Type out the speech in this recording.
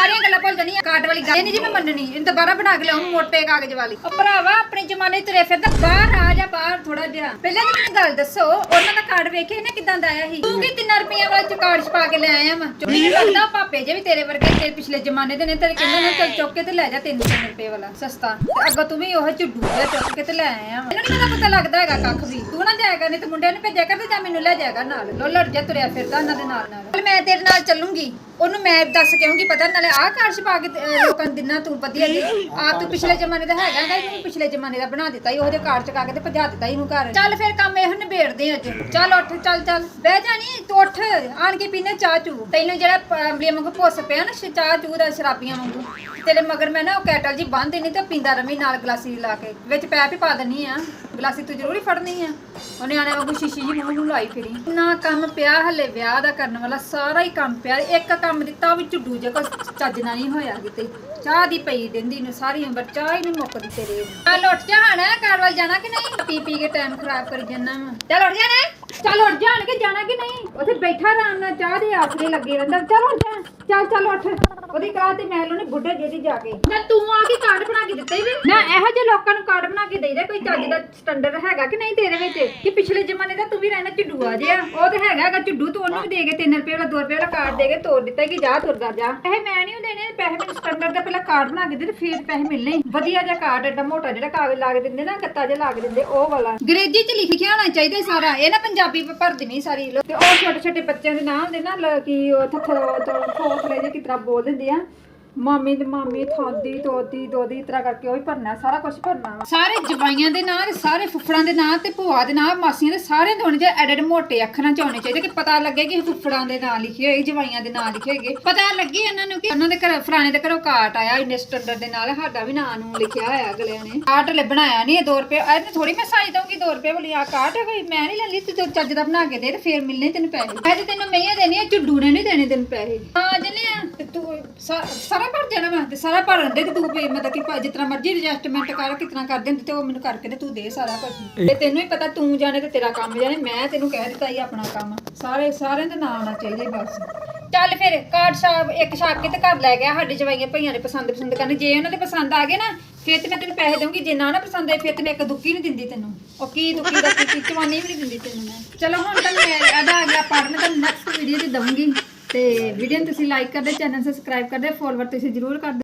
ਸਾਰੀਆਂ ਗੱਲਾਂ ਭੁੱਲ ਜਾਣੀ ਕਾਟ ਵਾਲੀ ਗੱਲ ਨਹੀਂ ਜੀ ਮੈਂ ਮੰਨਣੀ। ਇਹਨੂੰ ਦੁਬਾਰਾ ਬਣਾ ਕੇ ਲਿਆਉਂ ਮੋਟੇ ਕਾਗਜ਼ ਵਾਲੀ। ਉਹ ਭਰਾਵਾ ਆਪਣੇ ਜ਼ਮਾਨੇ ਤੁਰੇ ਫਿਰਦਾ। ਬਾਹਰ ਆ ਜਾ ਬਾਹਰ ਥੋੜਾ ਜਿਹਾ। ਪਹਿਲਾਂ ਤਾਂ ਮੈਨੂੰ ਗੱਲ ਦੱਸੋ ਉਹਨਾਂ ਦਾ ਕਾਰਡ ਵੇਖੇ ਇਹਨੇ ਕਿਦਾਂ ਦਾ ਆਇਆ ਸੀ? ਤੂੰ ਕੀ 3 ਰੁਪਈਆ ਵਾਲਾ ਚ ਕਾਰਡ ਛਪਾ ਕੇ ਲੈ ਆਇਆ ਵਾ? ਮੈਨੂੰ ਲੱਗਦਾ ਪਾਪੇ ਜੇ ਵੀ ਤੇਰੇ ਵਰਗੇ ਤੇਰੇ ਪਿਛਲੇ ਜ਼ਮਾਨੇ ਦੇ ਨੇ ਤੇਰੇ ਕਹਿੰਦੇ ਨੇ ਚੱਲ ਚੁੱਕ ਕੇ ਤੇ ਲੈ ਜਾ 3 ਰੁਪਏ ਵਾਲਾ ਸਸਤਾ। ਤੇ ਅੱਗੋਂ ਤੂੰ ਵੀ ਉਹ ਝੁੱਡੂ ਜਿਹਾ ਚੁੱਕ ਕੇ ਤੇ ਲੈ ਆਇਆ ਵਾ। ਮੈਨੂੰ ਨਹੀਂ ਪਤਾ ਲੱਗਦਾ ਹੈਗਾ ਕੱਖ ਵੀ। ਤੂੰ ਨਾ ਜਾਏਗਾ ਨਹੀਂ ਤੇ ਮੁੰਡਿਆਂ ਨੂੰ ਭੇਜਿਆ ਕਰ ਤੇ ਜਾਂ ਮੈਨੂੰ ਲੈ ਜਾਏਗਾ ਨਾਲ। ਲੋ ਲੜ ਜਾ ਤੁਰਿਆ ਫਿਰਦਾ ਉਹਨਾਂ ਦੇ ਨਾਲ ਨਾਲ। ਚੱਲ ਮੈਂ ਤੇਰੇ ਨਾਲ ਚੱਲੂੰਗੀ। ਉਹਨੂੰ ਮੈਂ ਦੱਸ ਕੇ ਆਉਂਗੀ ਪਤਾ ਨਾਲੇ ਆਹ ਕਾਰਡ ਛਪਾ ਕੇ ਤੇ, ਅਹ, ਲੋਕਾਂ ਨੂੰ ਦਿਨਾ ਤੂੰ ਵਧੀਆ ਜੀ ਆਪ ਤੂੰ ਪਿਛਲੇ ਜ਼ਮਾਨੇ ਦਾ ਹੈਗਾ ਨਾ ਇਹਨੂੰ ਪਿਛਲੇ ਜ਼ਮਾਨੇ ਦਾ ਬਣਾ ਦਿੱਤਾ ਹੀ ਉਹਦੇ ਕਾਰਡ ਚਕਾ ਕੇ ਤੇ ਭਜਾ ਦਿੱਤਾ ਇਹਨੂੰ ਘਰ। ਚੱਲ ਫਿਰ ਕੰਮ ਇਹੋ ਨਿਬੇੜਦੇ ਅੱਜ। ਚੱਲ ਉੱਠ ਚੱਲ ਚੱਲ। ਬਹਿ ਜਾਣੀ ਤੂੰ ਉੱਠ। ਆਣ ਕੇ ਪੀਨੇ ਚਾਹ ਚੂ ਤੈਨੂੰ ਜਿਹੜਾ ਅੰਬਲੀਆਂ ਵਾਂਗੂ ਪੁੱਸ ਪਿਆ ਨਾ ਸ਼- ਚਾਹ ਚੂ ਦਾ ਸ਼ਰਾਬੀਆਂ ਵਾਂਗੂ। ਤੇਰੇ ਮਗਰ ਮੈਂ ਨਾ ਉਹ ਕੈਟਲ ਜੀ ਬੰਨ ਦੇਣੀ ਤੇ ਪੀਂਦਾ ਰਮੀ ਨਾਲ ਗਲਾਸੀ ਲਾ ਕੇ। ਵਿੱਚ ਪੈਪ ਹੀ ਪਾ ਦੇਣੀ ਆ। ਗਲਾਸੀ ਤੂੰ ਜ਼ਰੂਰ ਹੀ ਫੜਨੀ ਆ। ਉਹ ਨਿਆਣੇ ਵਾਂਗੂ ਸ਼ੀਸ਼ੀ ਜੀ ਮੂੰਹ ਨੂੰ ਲਾਈ ਫਿਰੀ। ਨਾ ਕੰਮ ਪਿਆ ਹਲੇ ਵਿਆਹ ਦਾ ਕਰਨ ਵਾਲਾ, ਸਾਰਾ ਹੀ ਕੰਮ ਪਿਆ। ਇੱਕ ਕੰਮ ਦਿੱਤਾ, ਉਹ ਵੀ ਝੁੱਡੂ ਜੇ ਕੋਈ ਚੱਜਣਾ ਨਹੀਂ ਹੋਇਆ ਕਿਤੇ। ਚਾਹ ਦੀ ਪਈ ਦਿੰਦੀ ਨੂੰ ਸਾਰੀ ਉਮਰ, ਚਾਹ ਹੀ ਨਹੀਂ ਮੁੱਕਦੀ ਤੇਰੇ। ਚੱਲ ਉੱਠ ਜਾ ਹਣਾ ਵੱਲ ਜਾਣਾ ਕਿ ਨਹੀਂ? ਪੀ ਪੀ ਕੇ ਟਾਈਮ ਖਰਾਬ ਕਰੀ ਜੰਨਾ ਵਾ। ਚੱਲ ਉੱਠ ਜਾਣਾ ਚੱਲ ਉੱਠ ਜਾਣ ਕੇ ਜਾਣਾ ਕਿ ਨਹੀਂ? ਉੱਥੇ ਬੈਠਾ ਆਰਾਮ ਨਾਲ, ਚਾਹ ਦੇ ਆਸਰੇ ਲੱਗੇ ਰਹਿੰਦਾ। ਚੱਲ ਉੱਠ ਜਾ, ਚੱਲ ਚੱਲ ਉੱਠ। ਉਹਦੀ ਕਾਹ ਤੇ ਮੈਂ ਉਹਨੇ ਬੁੱਢੇ ਜਿਹੇ ਦੀ ਜਾ ਕੇ। ਨਾ ਤੂੰ ਆ ਕੇ ਕਾਰਡ ਬਣਾ ਕੇ ਦਿੱਤੇ ਇਹੋ ਜਿਹੇ ਲੋਕਾਂ ਨੂੰ ਕਾਰਡ ਬਣਾ ਕੇ ਦੇਈਦਾ ਕੋਈ ਚੱਜ ਦਾ ਸਟੈਂਡਰਡ ਹੈਗਾ ਕਿ ਨਹੀਂ ਤੇਰੇ ਵਿੱਚ? ਕਿ ਪਿਛਲੇ ਜ਼ਮਾਨੇ ਦਾ ਤੂੰ ਵੀ ਰਹਿਣਾ ਝੁੱਡੂਆ ਜਿਹਾ। ਉਹ ਤੇ ਹੈਗਾ ਹੈਗਾ ਝੁੱਡੂ, ਤੂੰ ਉਹਨੂੰ ਵੀ ਦੇ ਕੇ 3 ਰੁਪਏ ਵਾਲਾ 2 ਰੁਪਏ ਵਾਲਾ ਕਾਰਡ ਦੇ ਕੇ ਤੋੜ ਦਿੱਤਾ ਕਿ ਜਾ ਤੁਰਦਾ ਜਾ। ਇਹ ਮੈਂ ਨਹੀਂ ਦੇਣੇ, ਪੈਸੇ ਮੈਨੂੰ ਸਟੈਂਡਰਡ ਦਾ ਪਹਿਲਾਂ ਕਾਰਡ ਬਣਾ ਕੇ ਦੇ ਤੇ ਫਿਰ ਪੈਸੇ ਮਿਲਣੇ ਵਧੀਆ ਜਿਹਾ ਕਾਰਡ ਏਡਾ ਮੋਟਾ ਜਿਹੜਾ ਕਾਗਜ਼ ਲਾ ਕੇ ਦਿੰਦੇ ਨਾ ਗੱਤਾ ਜਿਹਾ ਲਾ ਕੇ ਦਿੰਦੇ, ਉਹ ਵਾਲਾ। ਅੰਗਰੇਜ਼ੀ ਚ ਲਿਖਿਆ ਹੋਣਾ ਚਾਹੀਦਾ ਸਾਰਾ। ਇਹ ਨਾ ਪੰਜਾਬੀ ਚ ਭਰ ਦੇਣੀ ਸਾਰੀ ਲੋ- ਤੇ ਉਹ ਛੋਟੇ ਛੋਟੇ ਬੱਚਿਆਂ ਦੇ ਨਾਂ ਹੁੰਦੇ ਨਾ ਕੀ ਉਹ ਥੱਥਰ ਤੋਂ ਖੋਖਲੇ ਜਿਹੇ ਕਿਤਰਾ ਬੋਲ ਦਿੰਦੇ ਆ। ਮਾਮੀ ਤੇ ਮਾਮੀ ਥਾਦੀ ਤੋਦੀ ਦੋਦੀ ਇਸ ਤਰ੍ਹਾਂ ਕਰਕੇ ਉਹ ਹੀ ਭਰਨਾ, ਸਾਰਾ ਕੁਝ ਭਰਨਾ ਵਾ। ਸਾਰੇ ਜਵਾਈਆਂ ਦੇ ਨਾਂ ਤੇ, ਸਾਰੇ ਫੁੱਫੜਾਂ ਦੇ ਨਾਂ ਤੇ, ਭੂਆ ਦੇ ਨਾਂ, ਮਾਸੀਆਂ ਦੇ ਸਾਰੇ ਦੇ ਹੋਣੇ ਮੋਟੇ ਅੱਖਰਾਂ ਚ ਹੋਣੇ ਚਾਹੀਦੇ ਕਿ ਪਤਾ ਲੱਗੇ ਕਿ ਫੁੱਫੜਾਂ ਦੇ ਨਾਂ ਲਿਖੇ ਹੋਏ, ਜਵਾਈਆਂ ਦੇ ਨਾਂ ਲਿਖੇ ਹੋਏ। ਪਤਾ ਲੱਗੇ ਇਹਨਾਂ ਨੂੰ ਕਿ ਉਹਨਾਂ ਦੇ ਘਰ, ਫਲਾਣੇ ਦੇ ਘਰੋਂ ਕਾਟ ਆਇਆ, ਇੰਨੇ ਸਟੈਂਡਰਡ ਦੇ ਨਾਲ ਸਾਡਾ ਵੀ ਨਾਂ ਨੂੰ ਲਿਖਿਆ ਹੋਇਆ ਅਗਲਿਆਂ ਨੇ। ਕਾਟ ਲੈ ਬਣਾਇਆ ਨਹੀਂ ਇਹ 2 ਰੁਪਏ, ਇਹ ਥੋੜੀ ਮੈਂ ਸਾਈ ਦਊਂਗੀ 2 ਰੁਪਏ ਵਾਲੀ ਆ ਕਾਟ ਹੈ ਕੋਈ, ਮੈਂ ਨਹੀਂ ਲੈਂਦੀ ਤੂੰ ਚੱਜ ਦਾ ਬਣਾ ਕੇ ਦੇ ਤੇ ਫੇਰ ਮਿਲਣੇ ਤੈਨੂੰ ਪੈਸੇ। ਮੈਂ ਤੇ ਤੈਨੂੰ ਮਈਆਂ ਦੇਣੀ ਆ ਝੁੱਡੂ ਨੇ ਨਹੀਂ ਦੇਣੇ ਤੈਨੂੰ ਪੈਸੇ। ਹਾਂ, ਜਨੇ ਤੇ ਤੂੰ ਸਾ- ਸਾਰਾ ਭਰ ਦੇਣਾ ਮੈਂ ਤੇ ਸਾਰਾ ਭਰਨ ਦੇ ਤੇ ਤੂੰ ਵੀ ਮਤਲਬ ਕਿ ਜਿਤਨਾ ਮਰਜ਼ੀ ਐਡਜਸਟਮੈਂਟ ਕਰ ਕਿਤਨਾ ਕਰ ਦਿੰਦੇ ਤੇ ਉਹ ਮੈਨੂੰ ਕਰਕੇ ਤੇ ਤੂੰ ਦੇ ਸਾਰਾ ਕੁਝ ਤੇ ਤੈਨੂੰ ਹੀ ਪਤਾ ਤੂੰ ਜਾਣੇ ਤੇ ਤੇਰਾ ਕੰਮ ਜਾਣੇ ਮੈਂ ਤੈਨੂੰ ਕਹਿ ਦਿੱਤਾ ਹੀ ਆਪਣਾ ਕੰਮ। ਸਾਰੇ ਸਾਰਿਆਂ ਦੇ ਨਾਂ ਆਉਣਾ ਚਾਹੀਦਾ ਬਸ। ਚੱਲ ਫਿਰ ਕਾਰਡ ਸਾਹਿਬ ਇੱਕ ਛਾਪ ਕੇ ਤੇ ਘਰ ਲੈ ਗਿਆ ਸਾਡੇ ਜਵਾਈਆਂ ਭਈਆਂ ਨੇ ਪਸੰਦ ਪਸੰਦ ਕਰਨੀ। ਜੇ ਉਹਨਾਂ ਦੇ ਪਸੰਦ ਆ ਗਏ ਨਾ ਫਿਰ ਤੇ ਮੈਂ ਤੈਨੂੰ ਪੈਸੇ ਦਊਂਗੀ। ਜੇ ਨਾ ਨਾ ਪਸੰਦ ਆਏ ਫਿਰ ਤੇ ਮੈਂ ਇੱਕ ਦੁੱਕੀ ਨਹੀਂ ਦਿੰਦੀ ਤੈਨੂੰ। ਉਹ ਕੀ ਦੁੱਕੀ ਦਾ ਕੀ ਚਵਾਨੀ ਵੀ ਨਹੀਂ ਦਿੰਦੀ ਤੈਨੂੰ ਮੈਂ। ਚਲੋ ਹੁਣ ਤਾਂ ਮੈਂ ਇਹਦਾ ਆ ਗਿਆ ਪੜਨ ਤਾਂ ਨੈਕਸਟ ਵੀਡੀਓ 'ਚ ਦਊਂਗੀ। ਤੇ ਵੀਡੀਓ ਨੂੰ ਤੁਸੀਂ ਲਾਈਕ ਕਰਦੇ ਚੈਨਲ ਸਬਸਕ੍ਰਾਈਬ ਕਰਦੇ ਫੋਲੋਵਰ ਤੁਸੀਂ ਜ਼ਰੂਰ ਕਰ ਦਿਓ।